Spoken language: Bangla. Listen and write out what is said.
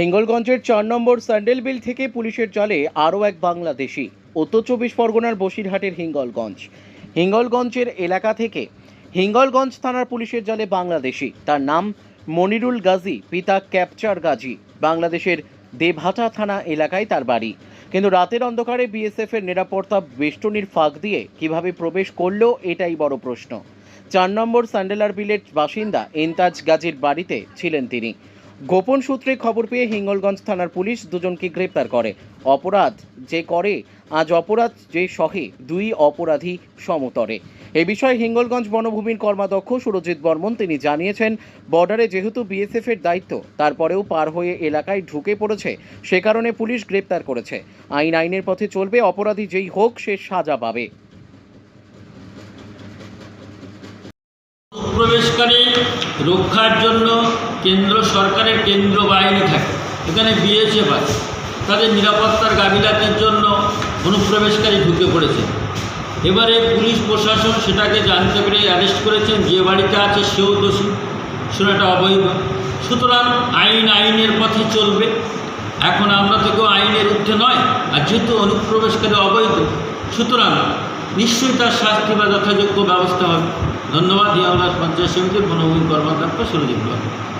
হিঙ্গলগঞ্জের চার নম্বর স্যান্ডেলবিল থেকে পুলিশের জালে আরও এক বাংলাদেশি, উত্তর চব্বিশ পরগনার বসিরহাটের হিঙ্গলগঞ্জ। হিঙ্গলগঞ্জের এলাকা থেকে হিঙ্গলগঞ্জ থানার পুলিশের জালে বাংলাদেশি, তার নাম মনিরুল গাজী, পিতা ক্যাপচার গাজী। বাংলাদেশের দেভাটা থানা এলাকায় তার বাড়ি। কিন্তু রাতের অন্ধকারে বিএসএফ এর নিরাপত্তা বেষ্টনীর ফাঁক দিয়ে কীভাবে প্রবেশ করল এটাই বড় প্রশ্ন। চার নম্বর স্যান্ডেলার বিলের বাসিন্দা এন্তাজ গাজীর বাড়িতে ছিলেন তিনি। গোপন সূত্রে খবর পেয়ে হিঙ্গলগঞ্জ থানার পুলিশ দুজনকে গ্রেপ্তার করে। অপরাধ যে করে, আজ অপরাধ যে সহে, দুই অপরাধী সমতরে। এ বিষয়ে হিঙ্গলগঞ্জ বনভূমির কর্মাধ্যক্ষ সুরজিৎ বর্মন তিনি জানিয়েছেন, বর্ডারে যেহেতু বিএসএফ এর দায়িত্ব, তারপরেও পার হয়ে এলাকায় ঢুকে পড়েছে, সে কারণে পুলিশ গ্রেপ্তার করেছে। আইন আইনের পথে চলবে, অপরাধী যেই হোক, সে সাজা পাবে। প্রবেশকারী রক্ষার জন্য কেন্দ্র সরকারের কেন্দ্র বাহিনী থাকে। এখানে বিএসএফ আছে। তাদের নিরাপত্তার গাবিলাতের জন্য অনুপ্রবেশকারী ঢুকে পড়েছে। এবারে পুলিশ প্রশাসন সেটাকে জানতে পেরে অ্যারেস্ট করেছেন যে বাড়িতে আছে সেও দোষী সেটা অবৈধ। সুতরাং আইন আইনের পথে চলবে। এখন আমরা তো কেউ আইনের ঊর্ধ্বে নয়, আর যেহেতু অনুপ্রবেশকারী অবৈধ, সুতরাং নিশ্চয়ই তার শাস্তি বা যথাযোগ্য ব্যবস্থা হবে। ধন্যবাদ। ইয়াউল্লাহ পঞ্চায়েত সমিতির বনভূমি কর্মকর্তা সুরজিৎ বর্মা